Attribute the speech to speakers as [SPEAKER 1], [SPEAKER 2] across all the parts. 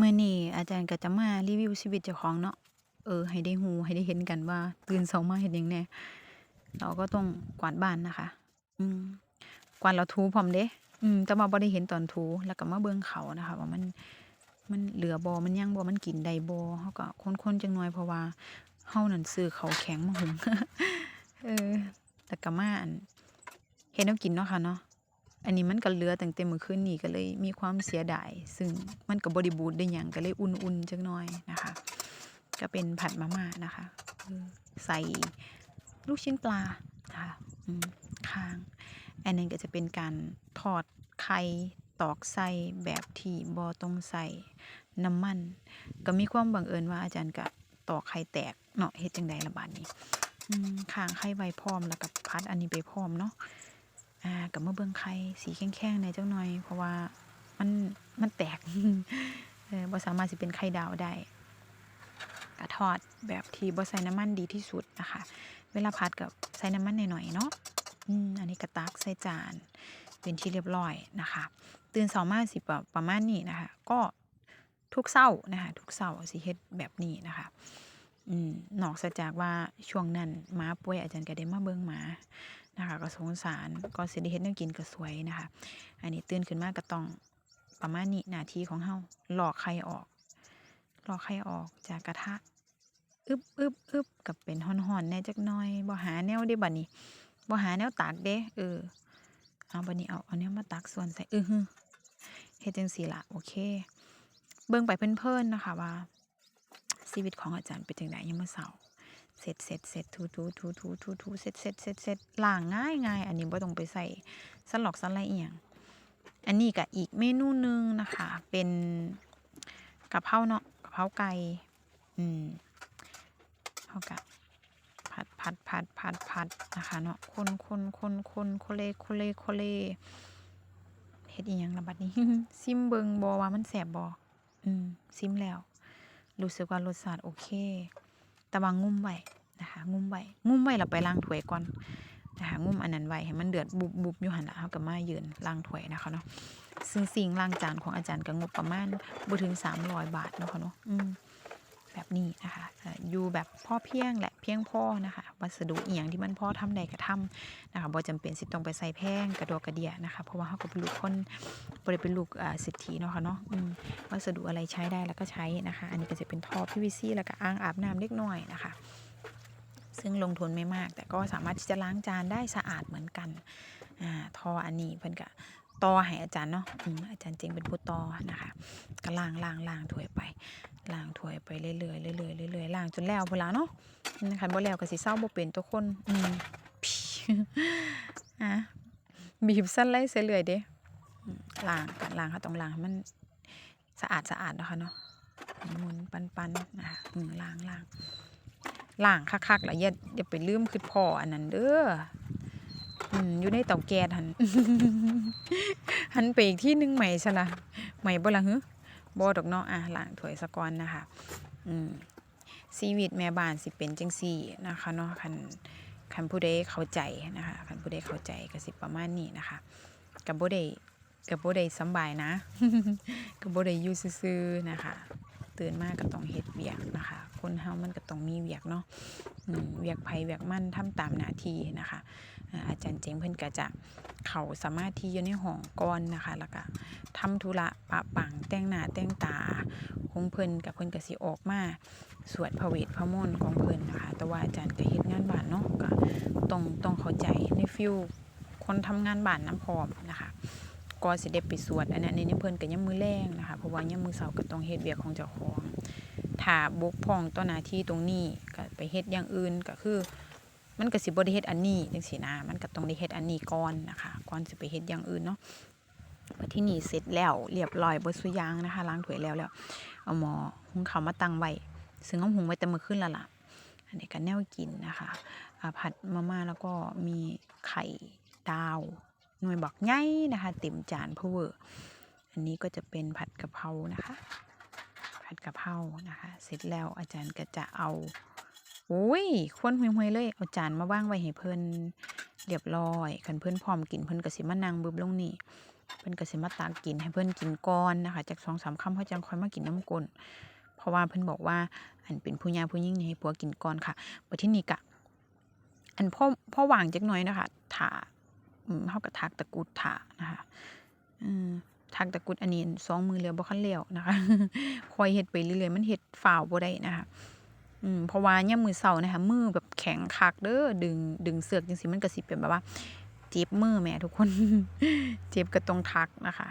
[SPEAKER 1] มื้อนี้อาจารย์ก็จะมารีวิวชีวิตเจ้าของเนาะ เออ ให้ได้รู้ให้ได้เห็นกันว่า ตื่นเช้ามาเฮ็ดหยังแน่เราก็ต้องกวาดบ้านนะคะ อืม กวาดแล้วถูพร้อมเดะอืมแต่ว่าบ่ได้เห็นตอนถูแล้วก็มาเบิ่งเขานะคะ ว่ามันมันเหลือบ่มันยังบ่มันกินได้บ่เราก็คนๆจักหน่อยเพราะว่าเรานั่นซื้อเขาแข็งมาหุงเออแล้วก็มาอันเฮ็ดแนวกินเนาะค่ะเนาะ อันนี้มันก็เหลือตั้งแต่มื้อคืนนี้ก็เลยมีความเสียดายซึ่งมันก็บ่ได้บูดได้หยังก็เลยอุ่นๆจักหน่อยนะคะ ก็เป็นผัดมาม่านะคะ ใส่ลูกชิ้นปลานะคะอืมข้าง อันนั้ก็จะเป็นการทอดไข่ตอกไส้แบบที่บ่ต้องใส่น้ำมัน ก็มีความบังเอิญว่าอาจารย์ก็ตอกไข่แตกเนาะเฮ็ดจังใดล่ะบัดนี้อืมข้างไข่ไว้พร้อมแล้วก็ผัดอันนี้ไปพร้อมเนาะ อ่าก็มาเบิ่งไข่สีแข็งๆแหน่จักหน่อย เพราะว่ามันมันแตกเออบ่สามารถสิเป็นไข่ดาวได้ก็ทอดแบบที่บ่ใส่น้ำมันดีที่สุดนะคะ เวลาผัดก็ใส่น้ำมันหน่อยๆเนาะอืมอันนี้ก็ตักใส่จานเป็นที่เรียบร้อยนะคะ ตื่นเช้ามาสิแบบประมาณนี้นะคะ ก็ทุกเช้านะคะทุกเช้าสิเฮ็ดแบบนี้นะคะอืมนอกจากว่าช่วงนั้นหมาป่วยอาจารย์ก็ได้มาเบิ่งหมา นะคะก็สงสารก็สิได้เฮ็ดแนวกินก็สวยนะคะ อันนี้ตื่นขึ้นมาก็ต้องประมาณนี้หน้าที่ของเราหลอกไข่ออก หลอกไข่ออกจากกระทะอึบอึบอึบก็เป็นร้อนๆแน่จักน่อยบ่หาแนวเดะบัดนี้บ่หาแนวตากเดะเออเอาบัดนี้เอาเอาแนวมาตักส่วนใส่อือฮึเฮ็ดจังซี้ล่ะโอเค เบิ่งไปเพลินๆนะคะว่าชีวิตของอาจารย์เป็นจั่งใดยามมื้อเช้า เสร็จๆๆถูๆๆๆๆๆเสร็จๆๆๆล้างง่ายๆอันนี้บ่ต้องไปใส่สลอกสไลด์อิหยังอันนี้ก็อีกเมนูนึงนะคะ เป็นกะเพราเนาะกะเพราไก่อืมเราก็ผัดๆๆๆนะคะเนาะคนๆๆๆโคเลๆๆเลโคเลเฮ็ดอิหยังละบัดนี้ ซิมเบิงบ่ว่ามันแซ่บบ่อืมซิมแล้ว รู้สึกว่ารสชาติโอเค แต่ว่างุ่มไว้นะคะงุ่มไว้งุ่มไว้เราไปล้างถ้วยก่อนนะคะงุ่มอันนั้นไว้ให้มันเดือดบุบๆอยู่หันละเขาก็มายืนล้างถ้วยนะคะเนาะซึ่งสิ่งล้างจานของอาจารย์ก็งบประมาณบ่ถึง300บาทเนาะค่ะเนาะอืม แบบนี้นะคะอยู่แบบพ่อเพียงและเพียงพ่อนะคะ วัสดุเอิหยังที่มันพ่อทำได้ก็ทำนะคะบ่จำเป็นสิต้องไปใส่แพงกระดอกกระเดียนะคะ เพราะว่าเราก็เป็นลูกคนบ่ได้เป็นลูกอ่าเศรษฐีเนาะค่ะเนาะวัสดุอะไรใช้ได้เราก็ใช้นะคะ อันนี้ก็จะเป็นท่อ PVC แล้วก็อ่างอาบน้ำเล็กน้อยนะคะซึ่งลงทุนไม่มาก แต่ก็สามารถที่จะล้างจานได้สะอาดเหมือนกันอ่าท่ออันนี้เพิ่นก็ ต่อให้อาจารย์เนาะอือาจารย์เจ๋งเป็นผู้ต่อนะคะก็ล้างๆๆถ้วยไปล้างถวยไปเรื่อยๆเรื่อยๆเรื่อยๆล้างจนแล้วพู้นล่ะเนาะอืมคันบ่แล้วก็สิเซาบ่เป็นตั่วคนอืมอาบีบสั่นไหลใส่เรื่อยเดะอืมล้างการล้างเราต้องล้างให้มันสะอาดๆเนาดนะคะเนาะมุนปันๆนนะคะอืมล้างๆล้างคักๆล้วอย่าอย่าไปลืมคิดพ้ออันนั้นเด้อ อยู่ในเตาแก๊สหันหันไปอีกทีหนึ่งไหม้ซะละไหม้บ่ล่ะฮึบ่ดอกเนาะอาล้างถวยซะกอนนะคะอืมชีวิตแม่บ้านสิเป็นจังซี้นะคะเนาะคันคันผู้ใดเข้าใจนะคะคันผู้ใดเข้าใจก็สิประมาณนี้นะคะก็บ่ได้ก็บ่ได้สบายนะก็บ่ได้อยู่ซื่อๆนะคะตื่นมากก็ต้องเฮ็ดเวียกนะคะ คนเรามันก็ต้องมีเวียกเนาะอืมเวียกไผเวียกมันทำตามหน้าที่นะคะ อาจารย์เจงเพิ่นก็จะเข้าสมาธิอยู่ในห้องก่อนนะคะ แล้วก็ทำธุระปะปังแต่งหน้าแต่งตาของเพิ่นก็เพิ่นก็สิออกมาสวดพระเวทพระมนต์ของเพิ่นนะคะ แต่ว่าอาจารย์ก็เฮ็ดงานบ้านเนาะก็ต้องต้องเข้าใจในฟีลคนทำงานบ้านน้ำพร้อมนะคะก่อนสิได้ไปสวดอันนั้นอันนิเพิ่นก็ยามมื้อแลงนะคะ เพราะว่ายามมื้อเช้าก็ต้องเฮ็ดเวียกของเจ้าของถ้าบกพร่องต่อหน้าที่ตรงนี้ก็ไปเฮ็ดอย่างอื่นก็คือ มันก็สิบ่ได้เฮ็ดอันนี้จังซี้นะ มันก็ต้องได้เฮ็ดอันนี้ก่อนนะคะ ก่อนสิไปเฮ็ดอย่างอื่นเนาะบัดทีนี้เสร็จแล้วเรียบร้อยบิดซุยางนะคะล้างถ้วยแล้วแล้วเอาหม้อหุงข้าวมาตั้งไว้ซึ่งเราหุงไว้แต่มื้อคืนแล้วล่ะอันนี้ก็แนวกินนะคะผัดมาม่าแล้วก็มีไข่ดาวหน่วยบักใหญ่นะคะเต็มจานเพเวอร์อันนี้ก็จะเป็นผัดกะเพรานะคะ ผัดกะเพรานะคะ เสร็จแล้วอาจารย์ก็จะเอา โอ๊ยควนห่วยๆเลย เอาจานมาวางไว้ให้เพิ่นเรียบร้อยคันเพิ่นพร้อมกินเพิ่นก็สิมานั่งบึบลงนี่ไปพิ่นก็สิมาตักกินให้เพิ่นกินก่อนนะคะจากสองสามคำเขาจังค่อยมากินน้ำกลนเพราะว่าเพิ่นบอกว่า อันเป็นผู้ยาผู้ยิ่งนี่ให้ผัวกินก่อนค่ะบัดที่นี่กะ อันพ่อพ่อวางจักหน่อยนะคะถาอืมเฮาก็ทักตะกุดถานะคะอืมทักตะกุดอันนี้สองมือแล้วบ่คันแล้วนะคะคอยเฮ็ดไปเรื่อยๆมันเฮ็ดฝ่าวบ่ได้นะคะ อืมเพราะว่ายามมื้อเช้านะคะมือแบบแข็งคักเด้อดึงดึงเสือกจังซี่มันก็สิเป็นแบบว่าเจ็บมือแม่ทุกคน เจ็บก็ต้องทักนะคะ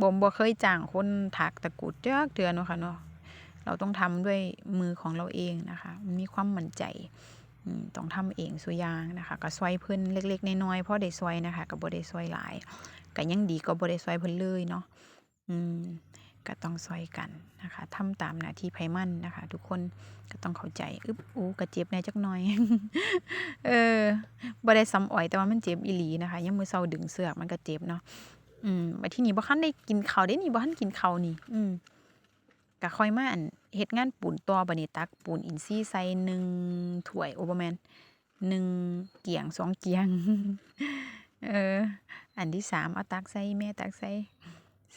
[SPEAKER 1] บ่มบ่เคยจ้างคนถักตะกุดจักเทื่อเนาะค่ะเนาะเราต้องทำด้วยมือของเราเองนะคะ มีความมั่นใจต้องทำเองสุยางนะคะก็ซอยเพิ่นเล็กๆน้อยๆพอได้ซอยนะคะก็บ่ได้ซอยหลายก็ยังดีก็บ่ได้ซอยเพิ่นเลยเนาะอืม ก็ต้องซอยกันนะคะทำตามหน้าที่ไผมันนะคะ ทุกคนก็ต้องเข้าใจอึบอู้ก็เจ็บแน่จักหน่อย เออบ่ได้ซ้ำอ้อยแต่ว่ามันเจ็บอีหลีนะคะยามมื้อเช้าดึงเสือกมันก็เจ็บเนาะอืมบัดทีนี้บ่คันได้กินข้าวเด้นี่บ่ทันกินข้าวนี่ อืมก็ค่อยมาอันเฮ็ดงานปูนต่อบัดนี้ตักปูนอินทรีย์ใส่หนึ่งถ้วยโอ้บ่แมนหนึ่งเกียงสองเกียง เออ อันที่สามเอาตักใส่แม่ตักใส่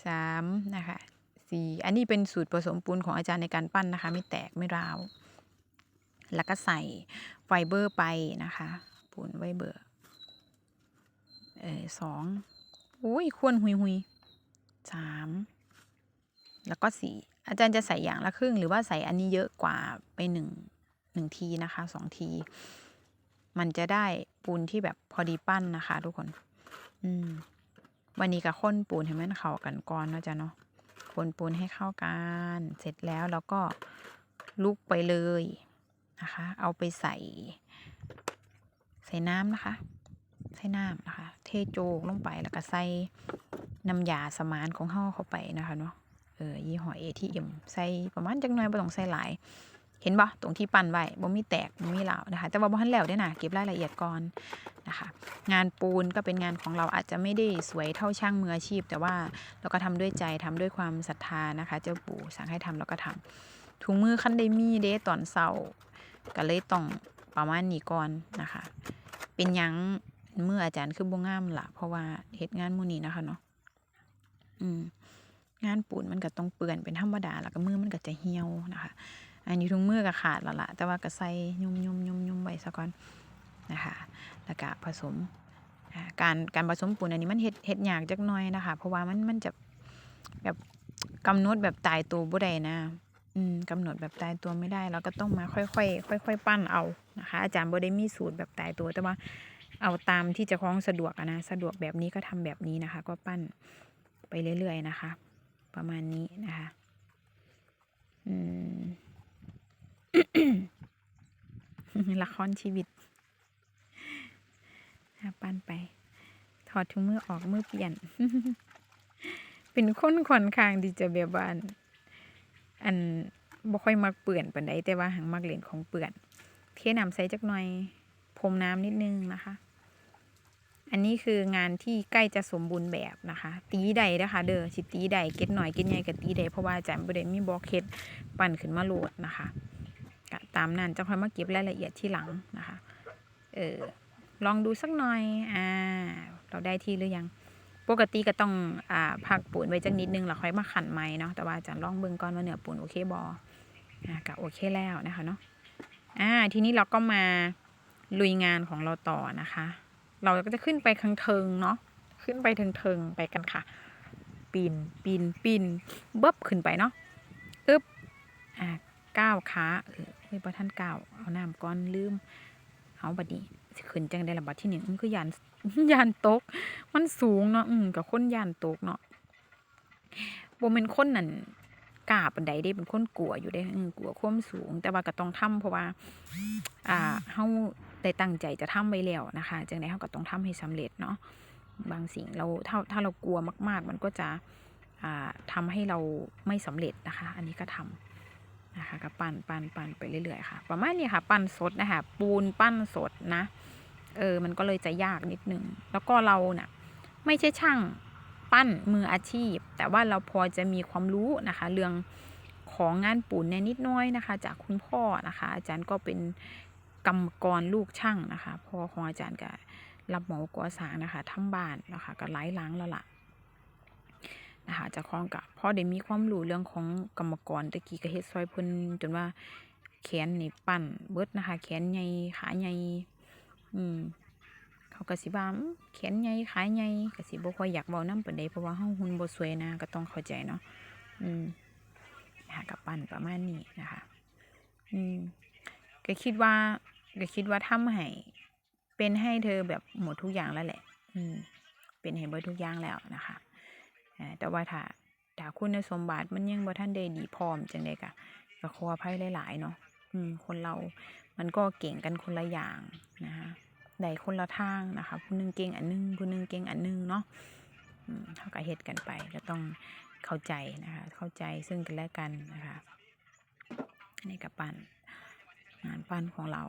[SPEAKER 1] สามนะคะ สี่อันนี้เป็นสูตรผสมปูนของอาจารย์ในการปั้นนะคะ ไม่แตกไม่ร้าว แล้วก็ใส่ไฟเบอร์ไปนะคะ ปูนไว้เบอร์เออสองโอ้ยควรหุยหุยสามแล้วก็สี่อาจารย์จะใส่อย่างละครึ่ง หรือว่าใส่อันนี้เยอะกว่าไปหนึ่งหนึ่งทีนะคะสองที มันจะได้ปูนที่แบบพอดีปั้นนะคะ ทุกคน อืมวันนี้ก็ข้นปูนให้มันเข้ากันก่อนเนาะจ๊ะเนาะ ปนปูนให้เข้ากัน เสร็จแล้วเราก็ลุกไปเลยนะคะ เอาไปใส่ ใส่น้ำนะคะ ใส่น้ำนะคะ เทโจกลงไปแล้วก็ใส่น้ำยาสมานของเฮาเข้าไปนะคะเนาะเออยี่ห้อเอทีเอ็มใส่ประมาณจักหน่อยบ่ต้องใส่หลาย เห็นบ่ตรงที่ปั้นไว้บ่มีแตกบ่มีเหลานะคะ แต่ว่าบ่ทันแล้วเด้นะเก็บรายละเอียดก่อนนะคะ งานปูนก็เป็นงานของเราอาจจะไม่ได้สวยเท่าช่างมืออาชีพ แต่ว่าเราก็ทำด้วยใจทำด้วยความศรัทธานะคะ เจ้าปู่สั่งให้ทำเราก็ทำถุงมือคันได้มีเด้ตอนเช้าก็เลยต้องประมาณนี้ก่อนนะคะ เป็นยังมืออาจารย์คือบ่งามล่ะเพราะว่าเฮ็ดงานมูนี้นะคะเนาะอืมงานปูนมันก็ต้องเปื้อนเป็นธรรมดาแล้วก็มือมันก็จะเหี่ยวนะคะ อันนี้ถุงมือก็ขาดแล้วล่ะแต่ว่าก็ใส่ยุ่มยุ่มยุ่มยุ่มไว้ซะก่อนนะคะแล้วก็ผสมการการผสมปูนอันนี้มันเฮ็ดเฮ็ดยากจักหน่อยนะคะ เพราะว่ามันมันจะแบบกำหนดแบบตายตัวบ่ได้นะอืมกำหนดแบบตายตัวไม่ได้เราก็ต้องมาค่อยๆค่อยๆปั้นเอานะคะ อาจารย์บ่ได้มีสูตรแบบตายตัวแต่ว่าเอาตามที่จะคล้องสะดวกนะสะดวกแบบนี้ก็ทำแบบนี้นะคะ ก็ปั้นไปเรื่อยๆนะคะ ประมาณนี้นะคะ อืม ละครชีวิตปั้นไป ถอดถุงมือออกมือเปลี่ยน เป็นคนค่อนข้างที่จะแบบว่าอันอันบ่ค่อยมักเปื่อนปานใดแต่ว่าหังมักเล่นของเปื่อน เทน้ำใส่จักหน่อยพรมน้ำนิดนึงนะคะ อันนี้คืองานที่ใกล้จะสมบูรณ์แบบนะคะ ตีใดนะคะ เด้อสิตีใดเก็ดหน่อยเก็ดใหญ่กับตีใดเพราะว่าอาจารย์บ่ได้มีบอกเฮ็ดปั่นขึ้นมาโหลดนะคะ ก็ตามนั้นจะค่อยมาเก็บรายละเอียดที่หลังนะคะ เออลองดูสักหน่อย อ่า เราได้ที่หรือยัง ปกติก็ต้อง อ่าพักปูนไว้จักนิดนึงแล้วค่อยมาขันไม้เนาะ แต่ว่าจารย์ลองเบิ่งก่อนว่าเนื้อปูนโอเคบออ่าก็โอเคแล้วนะคะเนาะ อ่า ทีนี้เราก็มาลุยงานของเราต่อนะคะ เราก็จะขึ้นไปข้างเทิงเนาะ ขึ้นไปเทิงๆไปกันค่ะ ปีน ปีน ปีนเบิบขึ้นไปเนาะ อึบอ่า ก้าวขาเออเฮ้ยบ่ท่านก้าวเอาน้ำก้อนลืมเอาบัดนี้สิขึ้นจังได้ละบัดที่หนึ่งมันคือยานยานตก มันสูงเนาะอืมกับคนยานตกเนาะบ่แม่นคนนั่นกล้าปานใดเด้เป็นคนกลัวอยู่เด้อืมกลัวความสูง แต่ว่าก็ต้องทำเพราะว่า อ่าเฮาได้ตั้งใจจะทำไว้แล้วนะคะจังได๋เฮาก็ต้องทำให้สำเร็จเนาะบางสิ่งเราถ้าถ้าเรากลัวมาก ๆ มันก็จะอ่าทำให้เราไม่สำเร็จนะคะ อันนี้ก็ทำ นะคะก็ปั้นปั้นปั้นไปเรื่อยๆค่ะ ประมาณนี้ค่ะ ปั้นสดนะคะปูนปั้นสดนะ เออมันก็เลยจะยากนิดนึง แล้วก็เราเน่ะไม่ใช่ช่างปั้นมืออาชีพ แต่ว่าเราพอจะมีความรู้นะคะ เรื่องของงานปูนในนิดน้อยนะคะ จากคุณพ่อนะคะ อาจารย์ก็เป็นกรรมกรลูกช่างนะคะพ่อของอาจารย์ก็รับเหมาก่อสร้างนะคะทำบ้านนะคะก็หลายหลังแล้วล่ะ นะคะเจ้าของก็พอได้มีความรู้เรื่องของกรรมกรตะกี้ก็เฮ็ดซอยเพิ่นจนว่าแขนนี่ปั้นเบิดนะคะ แขนใหญ่ขาใหญ่อืมเขาก็สิว่าอื้อแขนใหญ่ขาใหญ่ก็สิบ่ค่อยอยากเว้านำปานใดเพราะว่าเฮาหุ่นบ่สวยนะก็ต้องเข้าใจเนาะอืมนะคะก็ปั้นประมาณนี้นะคะอืมก็คิดว่าก็คิดว่าทำให้เป็นให้เธอแบบหมดทุกอย่างแล้วแหละ อืม เป็นให้เบิดทุกอย่างแล้วนะคะ แต่ว่าถ้าถ้าคุณสมบัติมันยังบ่ทันได้ดีพร้อมจังไดก็ก็ขออภัยหลายๆเนาะอืมคนเรา มันก็เก่งกันคนละอย่างนะคะได้คนละทางนะคะผู้หนึงเก่งอันหนึงผู้หนึงเก่งอันหนึงเนาะอืมเฮาก็เฮ็ดกันไปก็ต้องเข้าใจนะคะ เข้าใจซึ่งกันและกันนะคะอันนี้ก็ปั้นงานปั้นของเรา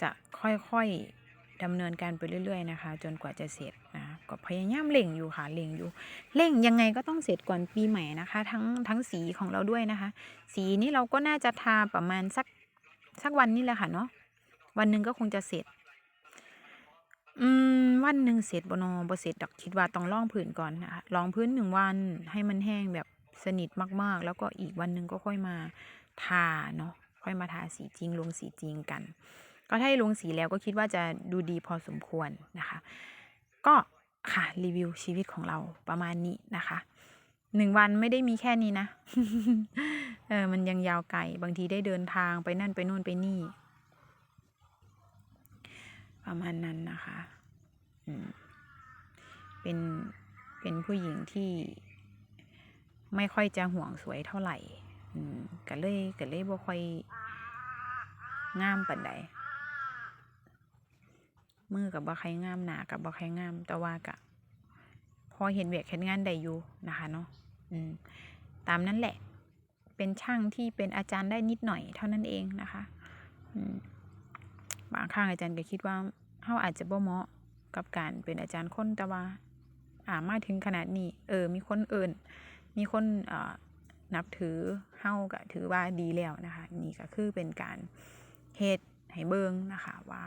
[SPEAKER 1] จะค่อยๆ ดำเนินการไปเรื่อยๆนะคะ จนกว่าจะเสร็จนะก็พยายามเร่งอยู่ค่ะเร่งอยู่เร่งยังไงก็ต้องเสร็จก่อนปีใหม่นะคะ ทั้งทั้งสีของเราด้วยนะคะ สีนี้เราก็น่าจะทาประมาณสักสักวันนี้แหละค่ะเนาะวันหนึ่งก็คงจะเสร็จ อืมวันหนึ่งเสร็จบนอบเสร็จดอกคิดว่าต้องลองพื้นก่อนนะคะลองพื้นหนึ่งวันให้มันแห้งแบบสนิทมากๆ แล้วก็อีกวันหนึ่งก็ค่อยมาทาเนาะค่อยมาทาสีจริงลงสีจริงกัน ก็ถ้าให้ลงสีแล้วก็คิดว่าจะดูดีพอสมควรนะคะ ก็ค่ะรีวิวชีวิตของเราประมาณนี้นะคะหนึ่งวันไม่ได้มีแค่นี้นะ เออ มันยังยาวไกล บางทีได้เดินทางไปนั่นไปนู่นไปนี่ ประมาณนั้นนะคะอืมเป็น เป็นผู้หญิงที่ไม่ค่อยจะห่วงสวยเท่าไหร่ อืมก็เลยก็เลยบ่ค่อยงามปานใด มือกับบ่ใครงามหนากับบ่ใครงาม แต่ว่าก็พอเห็นเวียกเห็นงานได้อยู่นะคะเนาะอืมตามนั้นแหละ เป็นช่างที่เป็นอาจารย์ได้นิดหน่อยเท่านั้นเองนะคะอืมบางครั้งอาจารย์ก็คิดว่าเฮาอาจจะบ่เหมาะกับการเป็นอาจารย์คนแต่ว่าอ่ามาถึงขนาดนี้ เออ มีคนเอิ้นมีคนเอ่อนับถือเฮาก็ถือว่าดีแล้วนะคะ นี่ก็คือเป็นการเฮ็ดให้เบิงนะคะว่า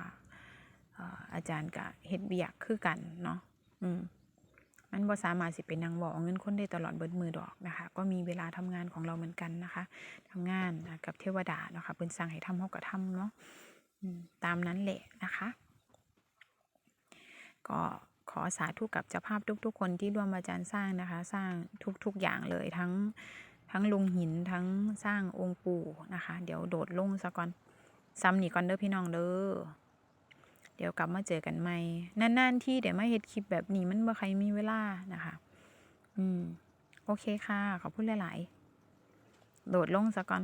[SPEAKER 1] อาจารย์ก็เฮ็ดเวียกคือกันเนาะอืมมันบ่สามารถสิไปนั่งเว้าเอาเงินคนได้ตลอดเบิดมือดอกนะคะ ก็มีเวลาทำงานของเราเหมือนกันนะคะทำงานกับเทวดาเนาะค่ะเพิ่นสั่งให้ทำเฮาก็ทำเนาะอืมตามนั้นแหละนะคะ ก็ขอสาธุกับเจ้าภาพทุก ๆ คนที่ร่วมอาจารย์สร้างนะคะ สร้างทุกๆอย่างเลยทั้งทั้งลงหินทั้งสร้างองค์ปู่นะคะ เดี๋ยวโดดลงซะก่อนซ้ำนี่ก่อนเด้อพี่น้องเด้อ ดี๋ยวกลับมาเจอกันใหม่นานๆที่เดี๋ยวมาเฮ็ดคลิปแบบนี้มันบ่ใครมีเวลานะคะ อืม โอเคค่ะ ขอพูดหลายๆ โดดลงซะก่อน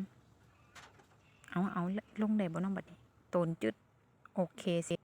[SPEAKER 1] เอาเอาลงได้บ่น้องบัดนี้ โตนจุด โอเคสิ